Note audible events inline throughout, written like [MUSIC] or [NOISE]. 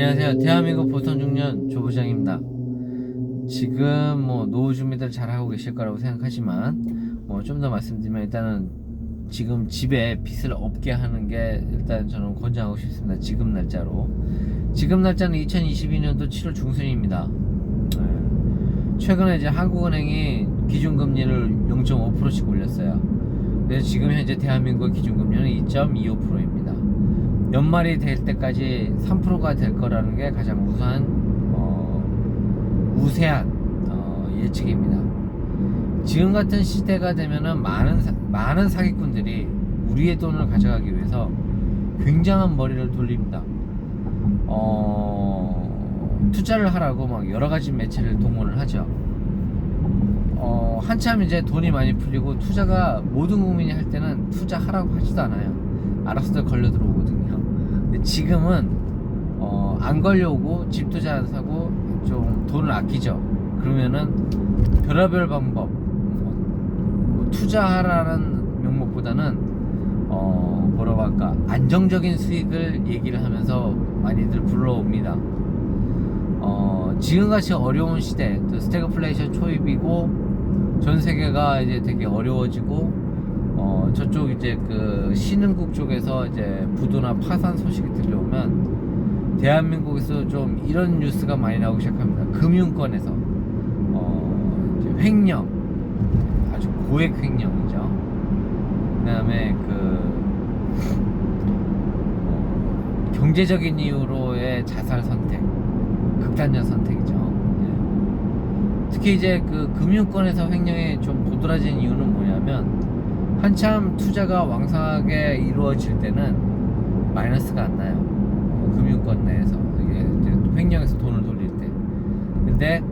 안녕하세요. 대한민국 보통 중년 조부장입니다. 지금 뭐 노후 준비들 잘 하고 계실 거라고 생각하지만 뭐 좀 더 말씀드리면 일단은 지금 집에 빚을 없게 하는 게 일단 저는 권장하고 싶습니다. 지금 날짜로. 지금 날짜는 2022년도 7월 중순입니다. 네. 최근에 이제 한국은행이 기준금리를 0.5%씩 올렸어요. 그래서 지금 현재 대한민국 기준금리는 2.25%입니다. 연말이 될 때까지 3%가 될 거라는 게 가장 우수한 어, 우세한 어, 예측입니다. 지금 같은 시대가 되면은 많은 사, 많은 사기꾼들이 우리의 돈을 가져가기 위해서 굉장한 머리를 돌립니다. 어, 투자를 하라고 막 여러 가지 매체를 동원을 하죠. 어, 한참 이제 돈이 많이 풀리고 투자가 모든 국민이 할 때는 투자하라고 하지도 않아요. 알아서들 걸려 들어오거든요. 근데 지금은 어, 안 걸려오고 집 투자 안 사고 좀 돈을 아끼죠. 그러면은 별의별 방법 뭐, 뭐 투자하라는 명목보다는 어, 뭐라고 할까 안정적인 수익을 얘기를 하면서 많이들 불러옵니다. 어, 지금같이 어려운 시대, 또 스태그플레이션 초입이고 전 세계가 이제 되게 어려워지고 어, 저쪽 이제 그 신흥국 쪽에서 이제 부도나 파산 소식이 들려오면 대한민국에서 좀 이런 뉴스가 많이 나오기 시작합니다. 금융권에서 어, 이제 횡령, 아주 고액 횡령이죠. 그다음에 그 어, 경제적인 이유로의 자살 선택, 극단적 선택이죠. 예. 특히 이제 그 금융권에서 횡령이 좀 도드라진 이유는 뭐냐면 한참 투자가 왕성하게 이루어질 때는 마이너스가 안 나요. 어, 금융권 내에서 이게 이제 횡령해서 돈을 돌릴 때. 근데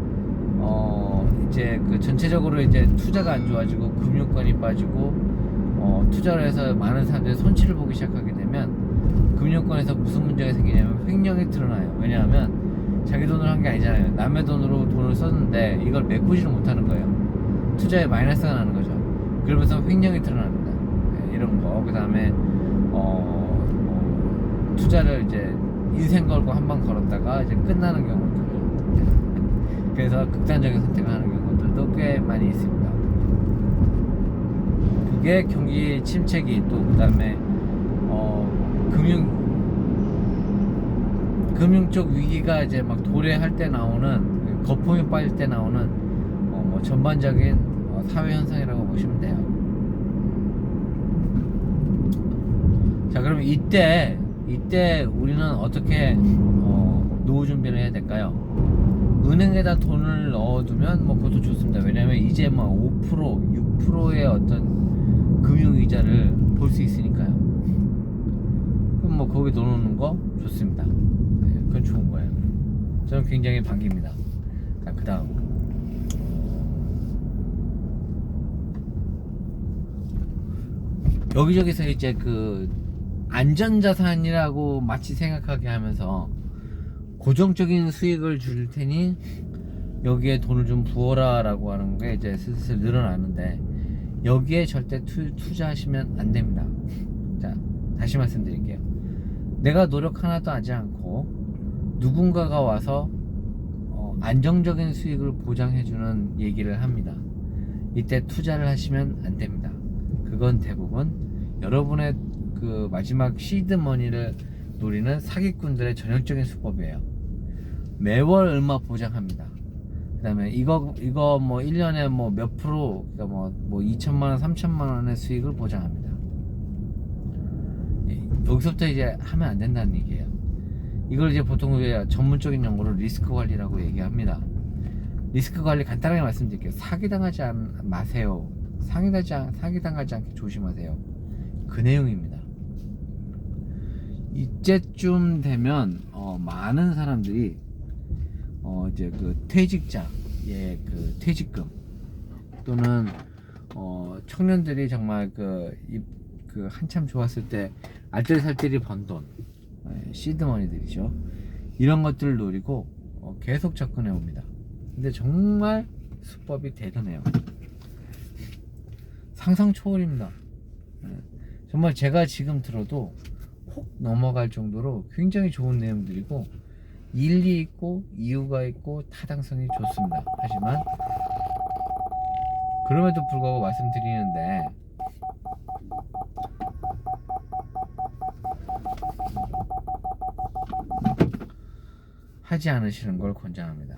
어 이제 그 전체적으로 이제 투자가 안 좋아지고 금융권이 빠지고 어 투자를 해서 많은 사람들이 손실을 보기 시작하게 되면 금융권에서 무슨 문제가 생기냐면 횡령이 드러나요. 왜냐하면 자기 돈으로 한 게 아니잖아요. 남의 돈으로 돈을 썼는데 이걸 메꾸지를 못하는 거예요. 투자에 마이너스가 나는 거죠. 그러면서 횡령이 드러납니다. 네, 이런 거. 그 다음에 어, 뭐 투자를 이제 인생 걸고 한 번 걸었다가 이제 끝나는 경우들. 그래서 극단적인 선택을 하는 경우들도 꽤 많이 있습니다. 그게 경기 침체기 또 그다음에 어, 금융 금융 쪽 위기가 이제 막 도래할 때 나오는 거품이 빠질 때 나오는 어, 뭐 전반적인 어, 사회 현상이라고 보시면 돼요. 자, 그럼 이때 이때 우리는 어떻게 어, 노후 준비를 해야 될까요? 은행에다 돈을 넣어두면 뭐 그것도 좋습니다. 왜냐하면 이제 뭐 5% 6%의 어떤 금융 이자를 볼 수 있으니까요. 그럼 뭐 거기 넣어놓는 거 좋습니다. 네, 그건 좋은 거예요. 저는 굉장히 반깁니다. 자, 그 다음. 여기저기서 이제 그 안전자산이라고 마치 생각하게 하면서 고정적인 수익을 줄 테니 여기에 돈을 좀 부어라 라고 하는 게 이제 슬슬 늘어나는데 여기에 절대 투, 투자하시면 안 됩니다. 자, 다시 말씀드릴게요. 내가 노력 하나도 하지 않고 누군가가 와서 어, 안정적인 수익을 보장해주는 얘기를 합니다. 이때 투자를 하시면 안 됩니다. 그건 대부분 여러분의 그 마지막 시드 머니를 노리는 사기꾼들의 전형적인 수법이에요. 매월 얼마 보장합니다. 그 다음에 이거, 이거 뭐 1년에 뭐 몇 프로, 그러니까 뭐, 뭐 2천만 원, 3천만 원의 수익을 보장합니다. 예, 여기서부터 이제 하면 안 된다는 얘기예요. 이걸 이제 보통 전문적인 용어로 리스크 관리라고 얘기합니다. 리스크 관리 간단하게 말씀드릴게요. 사기당하지 않, 마세요. 사기당하지, 않- 사기당하지 않게 조심하세요. 그 내용입니다. 이때쯤 되면 어, 많은 사람들이 어, 이제 그 퇴직자의 그 퇴직금 또는 어, 청년들이 정말 그, 이, 그 한참 좋았을 때 알뜰살뜰히 번 돈, 예, 시드머니들이죠. 이런 것들을 노리고 어, 계속 접근해 옵니다. 근데 정말 수법이 대단해요. 상상 초월입니다. 예, 정말 제가 지금 들어도 혹 넘어갈 정도로 굉장히 좋은 내용들이고 일리 있고 이유가 있고 타당성이 좋습니다. 하지만 그럼에도 불구하고 말씀드리는데 하지 않으시는 걸 권장합니다.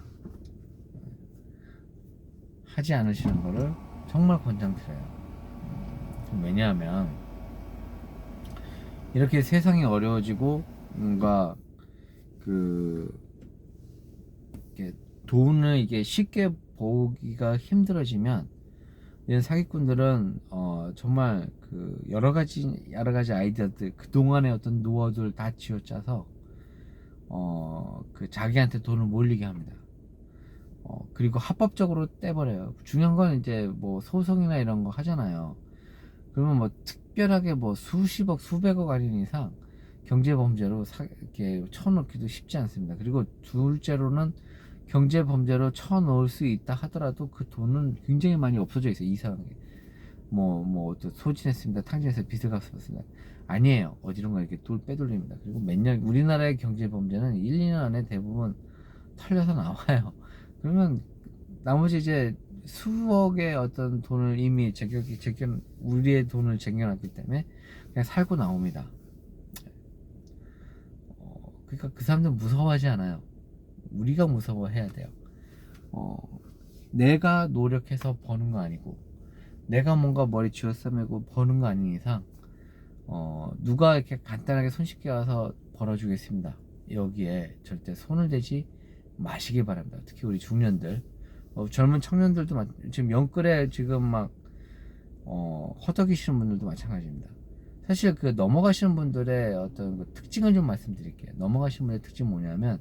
하지 않으시는 거를 정말 권장드려요. 왜냐하면 이렇게 세상이 어려워지고 뭔가 그 이게 돈을 이게 쉽게 보기가 힘들어지면 이런 사기꾼들은 어 정말 그 여러 가지 여러 가지 아이디어들 그 동안의 어떤 노하우들 다 쥐어짜서 어 그 자기한테 돈을 몰리게 합니다. 어 그리고 합법적으로 떼버려요. 중요한 건 이제 뭐 소송이나 이런 거 하잖아요. 그러면 뭐 특별하게 뭐 수십억 수백억 아닌 이상 경제 범죄로 사, 이렇게 쳐넣기도 쉽지 않습니다. 그리고 둘째로는 경제 범죄로 쳐넣을 수 있다 하더라도 그 돈은 굉장히 많이 없어져 있어요. 이상하게. 뭐, 뭐, 또 소진했습니다. 탕진해서 빚을 갚았습니다. 아니에요. 어디론가 이렇게 돌 빼돌립니다. 그리고 몇 년, 우리나라의 경제 범죄는 1, 2년 안에 대부분 털려서 나와요. [LAUGHS] 그러면 나머지 이제 수억의 어떤 돈을 이미 제격이 제격 우리의 돈을 쟁여놨기 때문에 그냥 살고 나옵니다. 어, 그러니까 그 사람들 무서워하지 않아요. 우리가 무서워해야 돼요. 어, 내가 노력해서 버는 거 아니고 내가 뭔가 머리 쥐어 싸매고 버는 거 아닌 이상 어, 누가 이렇게 간단하게 손쉽게 와서 벌어주겠습니다. 여기에 절대 손을 대지 마시기 바랍니다. 특히 우리 중년들 어, 젊은 청년들도 마, 지금 영끌에 지금 막 어, 허덕이시는 분들도 마찬가지입니다. 사실 그 넘어가시는 분들의 어떤 그 특징을 좀 말씀드릴게요. 넘어가시는 분의 특징 뭐냐면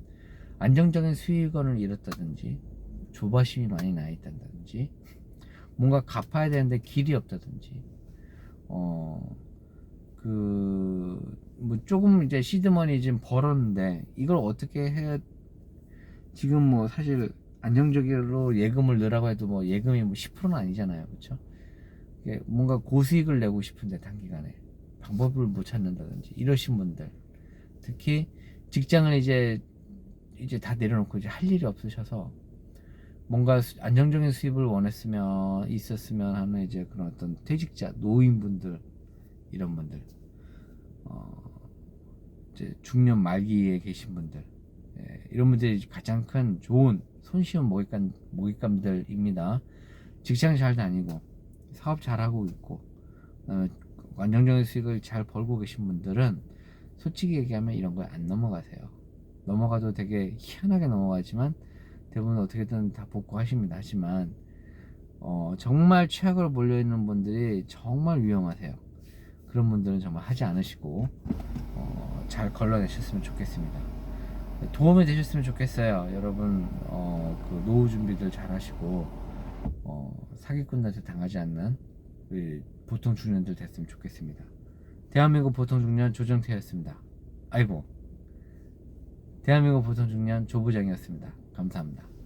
안정적인 수익원을 잃었다든지 조바심이 많이 나 있다든지 뭔가 갚아야 되는데 길이 없다든지 어그 뭐 조금 이제 시드머니 지금 벌었는데 이걸 어떻게 해 지금 뭐 사실 안정적으로 예금을 넣으라고 해도 뭐 예금이 뭐 10%는 아니잖아요. 그렇죠 뭔가 고수익을 내고 싶은데 단기간에 방법을 못 찾는다든지 이러신 분들. 특히 직장을 이제 이제 다 내려놓고 이제 할 일이 없으셔서 뭔가 수- 안정적인 수입을 원했으면 있었으면 하는 이제 그런 어떤 퇴직자 노인분들 이런 분들. 어 이제 중년 말기에 계신 분들. 예, 이런 분들이 가장 큰 좋은 손쉬운 먹잇감 먹잇감들입니다 직장 잘 다니고 사업 잘하고 있고 그다음에 안정적인 수익을 잘 벌고 계신 분들은 솔직히 얘기하면 이런 거에 안 넘어가세요 넘어가도 되게 희한하게 넘어가지만 대부분 어떻게든 다 복구하십니다. 하지만 어, 정말 최악으로 몰려있는 분들이 정말 위험하세요. 그런 분들은 정말 하지 않으시고 어, 잘 걸러내셨으면 좋겠습니다. 도움이 되셨으면 좋겠어요. 여러분 어, 그 노후 준비들 잘 하시고 어, 사기꾼한테 당하지 않는 우리 보통 중년들 됐으면 좋겠습니다. 대한민국 보통 중년 조정태였습니다. 아이고 대한민국 보통 중년 조부장이었습니다. 감사합니다.